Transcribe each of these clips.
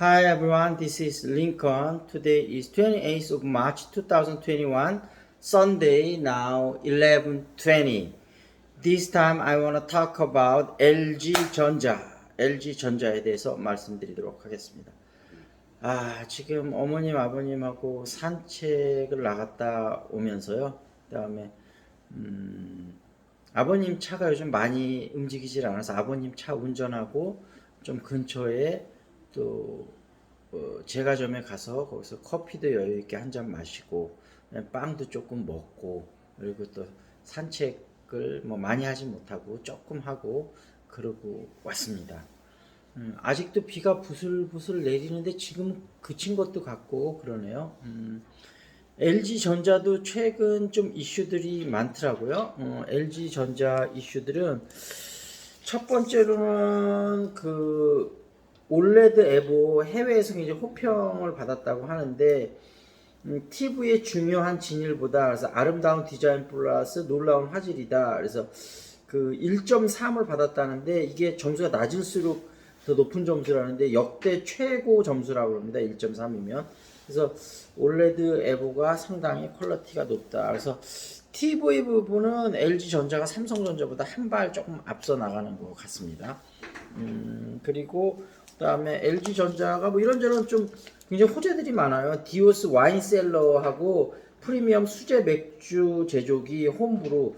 Hi everyone, this is Lincoln. Today is 28th of March 2021, Sunday, now 11:20. This time I want to talk about LG 전자, LG 전자에 대해서 말씀드리도록 하겠습니다. 아, 지금 어머님 아버님하고 산책을 나갔다 오면서요. 그다음에 음, 아버님 차가 요즘 많이 움직이질 않아서 아버님 차 운전하고 좀 근처에 또 어, 제과점에 가서 거기서 커피도 여유 있게 한 잔 마시고 빵도 조금 먹고 그리고 또 산책을 뭐 많이 하지 못하고 조금 하고 그러고 왔습니다. 음, 아직도 비가 부슬부슬 내리는데 지금 그친 것도 같고 그러네요. 음, LG 전자도 최근 좀 이슈들이 많더라고요. 어, LG 전자 이슈들은 첫 번째로는 그 올레드 에보 해외에서 이제 호평을 받았다고 하는데 음, TV의 중요한 진일보다 그래서 아름다운 디자인 플러스 놀라운 화질이다. 그래서 그 1.3을 받았다는데 이게 점수가 낮을수록 더 높은 점수라는데 역대 최고 점수라고 합니다. 1.3이면. 그래서 올레드 에보가 상당히 퀄리티가 높다. 그래서 TV 부분은 LG 전자가 삼성전자보다 한 발 조금 앞서 나가는 것 같습니다. 음, 그리고 그다음에 LG 전자가 뭐 이런저런 좀 굉장히 호재들이 많아요. 디오스 와인셀러하고 프리미엄 수제 맥주 제조기 홈브루.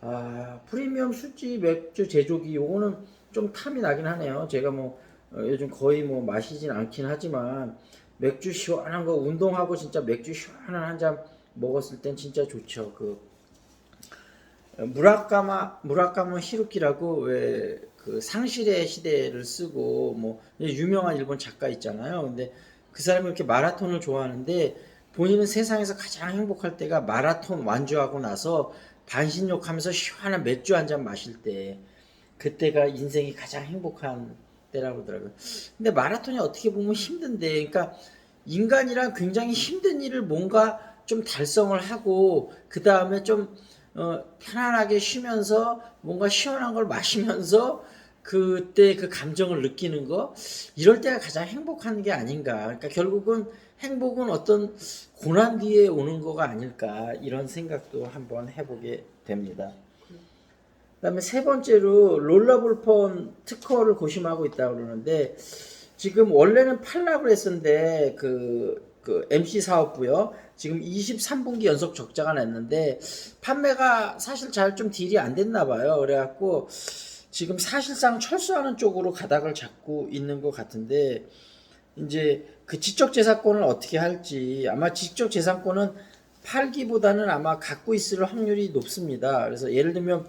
아, 프리미엄 수제 맥주 제조기 요거는 좀 탐이 나긴 하네요. 제가 뭐 어, 요즘 거의 뭐 마시진 않긴 하지만 맥주 시원한 거 운동하고 진짜 맥주 시원한 한 잔 먹었을 땐 진짜 좋죠. 그 무라카마 무라카마 히루키라고 왜 그 상실의 시대를 쓰고 뭐 유명한 일본 작가 있잖아요. 근데 그 사람이 이렇게 마라톤을 좋아하는데 본인은 세상에서 가장 행복할 때가 마라톤 완주하고 나서 반신욕하면서 시원한 맥주 한 잔 마실 때 그때가 인생이 가장 행복한 때라고 하더라고요. 근데 마라톤이 어떻게 보면 힘든데, 그러니까 인간이란 굉장히 힘든 일을 뭔가 좀 달성을 하고 그 다음에 좀 어, 편안하게 쉬면서 뭔가 시원한 걸 마시면서 그때 그 감정을 느끼는 거 이럴 때가 가장 행복한 게 아닌가. 그러니까 결국은 행복은 어떤 고난 뒤에 오는 거가 아닐까 이런 생각도 한번 해보게 됩니다. 그다음에 세 번째로 롤러볼폰 특허를 고심하고 있다고 그러는데 지금 원래는 팔라고 했었는데 그, 그 MC 사업부요. 지금 23분기 연속 적자가 났는데 판매가 사실 잘 좀 딜이 안 됐나 봐요. 그래갖고 지금 사실상 철수하는 쪽으로 가닥을 잡고 있는 것 같은데 이제 그 지적 재산권을 어떻게 할지 아마 지적 재산권은 팔기보다는 아마 갖고 있을 확률이 높습니다. 그래서 예를 들면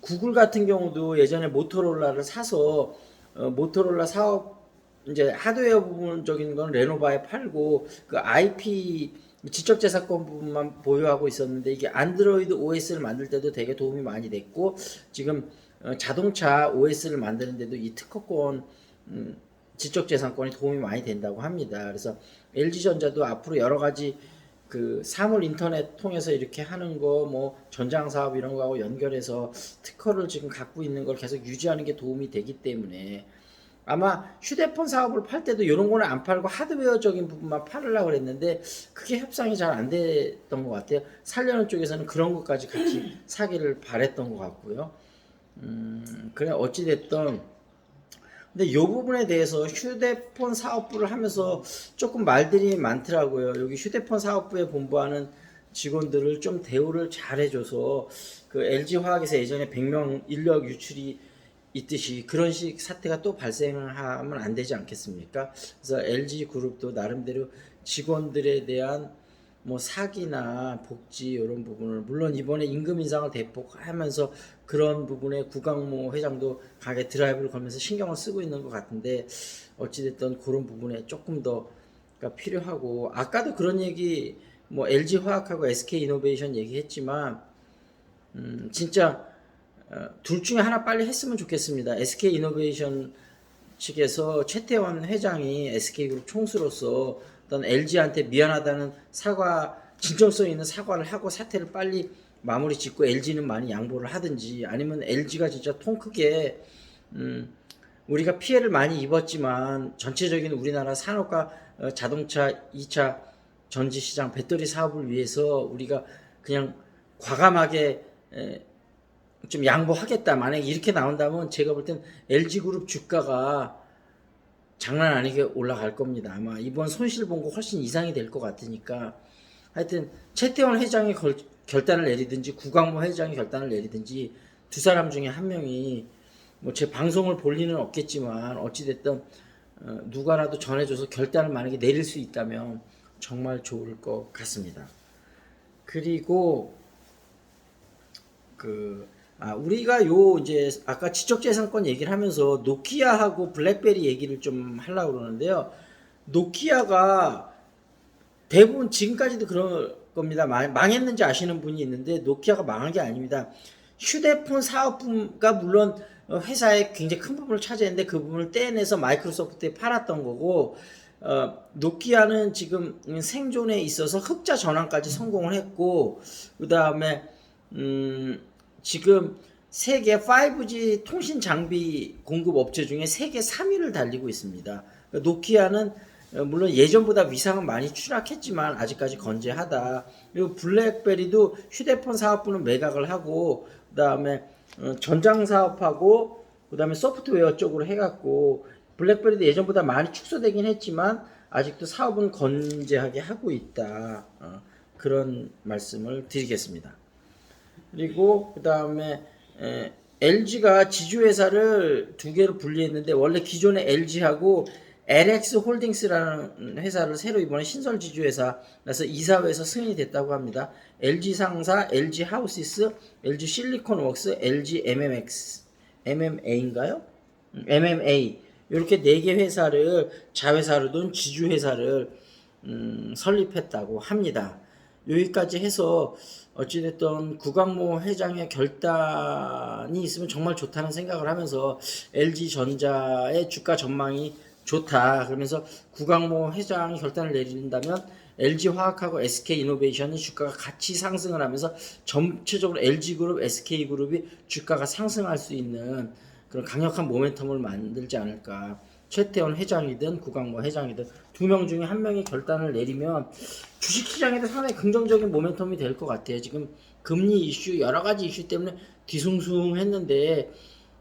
구글 같은 경우도 예전에 모토로라를 사서 어, 모토로라 사업 이제 하드웨어 부분적인 건 레노바에 팔고 그 IP 지적재산권 부분만 보유하고 있었는데 이게 안드로이드 OS를 만들 때도 되게 도움이 많이 됐고 지금 어, 자동차 OS를 만드는데도 이 특허권 음, 지적재산권이 도움이 많이 된다고 합니다. 그래서 LG전자도 앞으로 여러 가지 그 사물 인터넷 통해서 이렇게 하는 거 뭐 전장 사업 이런 거하고 연결해서 특허를 지금 갖고 있는 걸 계속 유지하는 게 도움이 되기 때문에 아마 휴대폰 사업을 팔 때도 이런 거는 안 팔고 하드웨어적인 부분만 팔으려고 그랬는데 그게 협상이 잘 안 됐던 것 같아요. 살려는 쪽에서는 그런 것까지 같이 사기를 바랬던 것 같고요. 음, 그래 어찌 됐던 근데 이 부분에 대해서 휴대폰 사업부를 하면서 조금 말들이 많더라고요. 여기 휴대폰 사업부에 본부하는 직원들을 좀 대우를 잘 해줘서 그 LG 화학에서 예전에 100명 인력 유출이 있듯이 그런 식 사태가 또 발생을 하면 안 되지 않겠습니까? 그래서 LG 그룹도 나름대로 직원들에 대한 뭐 사기나 복지 이런 부분을 물론 이번에 임금 인상을 대폭 하면서 그런 부분에 구강모 회장도 가게 드라이브를 걸면서 신경을 쓰고 있는 것 같은데 어찌됐든 그런 부분에 조금 더 그러니까 필요하고 아까도 그런 얘기 뭐 LG 화학하고 SK 이노베이션 얘기했지만 음 진짜 어, 둘 중에 하나 빨리 했으면 좋겠습니다. SK 이노베이션 측에서 최태원 회장이 SK그룹 총수로서 어떤 LG한테 미안하다는 사과 진정성 있는 사과를 하고 사태를 빨리 마무리 짓고 LG는 많이 양보를 하든지 아니면 LG가 진짜 통 크게 음, 우리가 피해를 많이 입었지만 전체적인 우리나라 산업과 어, 자동차 2차 전지 시장 배터리 사업을 위해서 우리가 그냥 과감하게 에, 좀 양보하겠다. 만약에 이렇게 나온다면 제가 볼 땐 LG그룹 주가가 장난 아니게 올라갈 겁니다. 아마 이번 손실 본 거 훨씬 이상이 될 것 같으니까 하여튼 최태원 회장이 결, 결단을 내리든지 구광모 회장이 결단을 내리든지 두 사람 중에 한 명이 뭐 제 방송을 볼 리는 없겠지만 어찌됐든 어, 누가라도 전해줘서 결단을 만약에 내릴 수 있다면 정말 좋을 것 같습니다. 그리고 그 아, 우리가 요 이제 아까 지적재산권 얘기를 하면서 노키아하고 블랙베리 얘기를 좀 하려고 그러는데요. 노키아가 대부분 지금까지도 그럴 겁니다. 망- 망했는지 아시는 분이 있는데 노키아가 망한 게 아닙니다. 휴대폰 사업부가 물론 어, 회사의 굉장히 큰 부분을 차지했는데 그 부분을 떼내서 마이크로소프트에 팔았던 거고 어, 노키아는 지금 생존에 있어서 흑자 전환까지 성공을 했고 그 다음에 음, 지금 세계 5G 통신 장비 공급 업체 중에 세계 3위를 달리고 있습니다. 노키아는 어, 물론 예전보다 위상은 많이 추락했지만 아직까지 건재하다. 그리고 블랙베리도 휴대폰 사업부는 매각을 하고 그다음에 어, 전장 사업하고 그다음에 소프트웨어 쪽으로 해갖고 블랙베리도 예전보다 많이 축소되긴 했지만 아직도 사업은 건재하게 하고 있다. 어, 그런 말씀을 드리겠습니다. 그리고 그 다음에 LG가 지주회사를 두 개로 분리했는데 원래 기존의 LG하고 LX 홀딩스라는 회사를 새로 이번에 신설 지주회사에서 이사회에서 승인이 됐다고 합니다. LG 상사, LG 하우시스, LG 실리콘웍스, LG MMX, MMA인가요? MMA 이렇게 네 개 회사를 자회사로 둔 지주회사를 음, 설립했다고 합니다. 여기까지 해서 어찌됐든 구광모 회장의 결단이 있으면 정말 좋다는 생각을 하면서 LG 전자의 주가 전망이 좋다. 그러면서 구광모 회장이 결단을 내린다면 LG 화학하고 SK 이노베이션이 주가가 같이 상승을 하면서 전체적으로 LG 그룹, SK 그룹이 주가가 상승할 수 있는 그런 강력한 모멘텀을 만들지 않을까. 최태원 회장이든 구광모 회장이든 두 명 중에 한 명이 결단을 내리면 주식시장에도 상당히 긍정적인 모멘텀이 될 것 같아요. 지금 금리 이슈 여러 가지 이슈 때문에 뒤숭숭했는데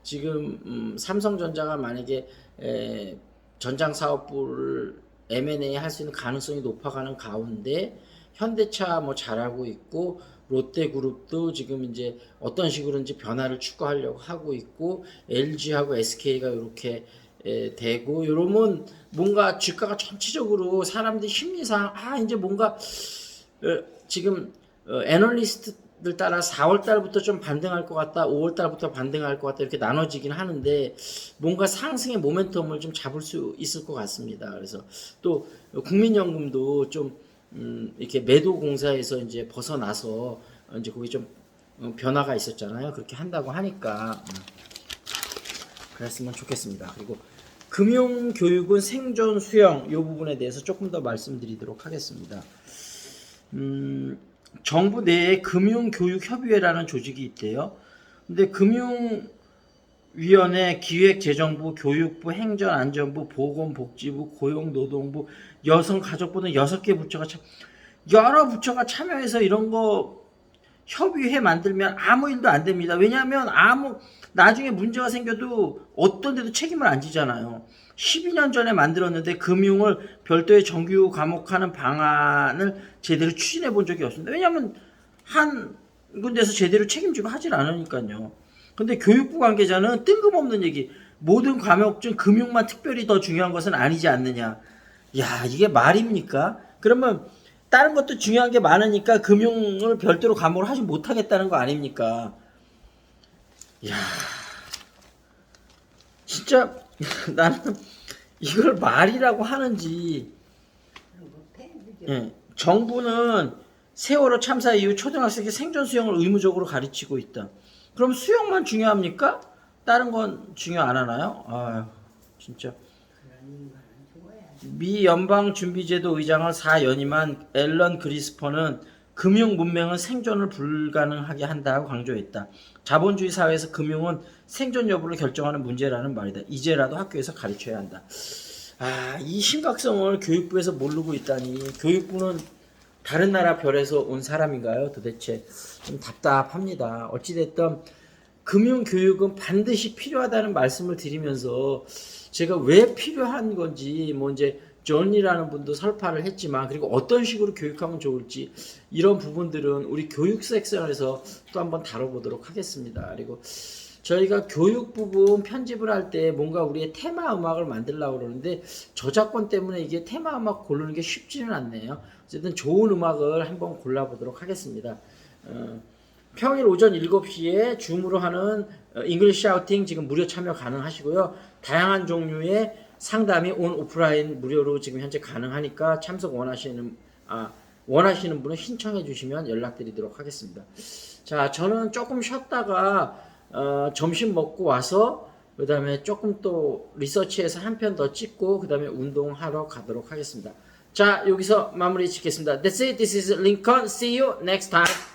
지금 음, 삼성전자가 만약에 에, 전장 사업부를 M&A 할 수 있는 가능성이 높아가는 가운데 현대차 뭐 잘하고 있고 롯데그룹도 지금 이제 어떤 식으로인지 변화를 추구하려고 하고 있고 LG하고 SK가 이렇게 에, 되고 이러면 뭔가 주가가 전체적으로 사람들 심리상 아 이제 뭔가 어, 지금 어, 애널리스트 들 따라 4월 달부터 좀 반등할 것 같다, 5월 달부터 반등할 것 같다 이렇게 나눠지긴 하는데 뭔가 상승의 모멘텀을 좀 잡을 수 있을 것 같습니다. 그래서 또 국민연금도 좀 음, 이렇게 매도 공사에서 이제 벗어나서 이제 거기 좀 어, 변화가 있었잖아요. 그렇게 한다고 하니까 음, 그랬으면 좋겠습니다. 그리고 금융 교육은 생존 수영 이 부분에 대해서 조금 더 말씀드리도록 하겠습니다. 음, 정부 내에 금융교육협의회라는 조직이 있대요. 근데 금융위원회, 기획재정부, 교육부, 행정안전부, 보건복지부, 고용노동부, 여성가족부 등 여섯 개 부처가 참 여러 부처가 참여해서 이런 거 협의회 만들면 아무 일도 안 됩니다. 왜냐하면 아무 나중에 문제가 생겨도 어떤 데도 책임을 안 지잖아요. 12년 전에 만들었는데 금융을 별도의 정규 과목하는 방안을 제대로 추진해 본 적이 없습니다. 왜냐하면 한 군데서 제대로 책임지고 하질 않으니까요. 근데 교육부 관계자는 뜬금없는 얘기, 모든 과목 중 금융만 특별히 더 중요한 것은 아니지 않느냐. 야, 이게 말입니까? 그러면 다른 것도 중요한 게 많으니까 금융을 별도로 과목을 하지 못하겠다는 거 아닙니까? 야, 진짜 나는 이걸 말이라고 하는지 예, 정부는 세월호 참사 이후 초등학생에게 생존 수영을 의무적으로 가르치고 있다. 그럼 수영만 중요합니까? 다른 건 중요 안 하나요? 아유, 진짜. 미 연방준비제도 의장을 4연임한 앨런 그리스퍼는 금융 문명은 생존을 불가능하게 한다고 강조했다. 자본주의 사회에서 금융은 생존 여부를 결정하는 문제라는 말이다. 이제라도 학교에서 가르쳐야 한다. 아, 이 심각성을 교육부에서 모르고 있다니 교육부는 다른 나라 별에서 온 사람인가요? 도대체 좀 답답합니다. 어찌됐든 금융 교육은 반드시 필요하다는 말씀을 드리면서 제가 왜 필요한 건지 뭐 이제 존이라는 분도 설파를 했지만 그리고 어떤 식으로 교육하면 좋을지 이런 부분들은 우리 교육 섹션에서 또 한번 다뤄보도록 하겠습니다. 그리고 저희가 교육 부분 편집을 할 때 뭔가 우리의 테마 음악을 만들려고 그러는데 저작권 때문에 이게 테마 음악 고르는 게 쉽지는 않네요. 어쨌든 좋은 음악을 한번 골라보도록 하겠습니다. 어, 평일 오전 7시에 줌으로 하는 잉글리시 샤우팅 지금 무료 참여 가능하시고요. 다양한 종류의 상담이 온 오프라인 무료로 지금 현재 가능하니까 참석 원하시는 아 원하시는 분은 신청해 주시면 연락드리도록 하겠습니다. 자, 저는 조금 쉬었다가 어, 점심 먹고 와서 그 다음에 조금 또 리서치해서 한 편 더 찍고 그 다음에 운동하러 가도록 하겠습니다. 자, 여기서 마무리 짓겠습니다. That's it. This is Lincoln. See you next time.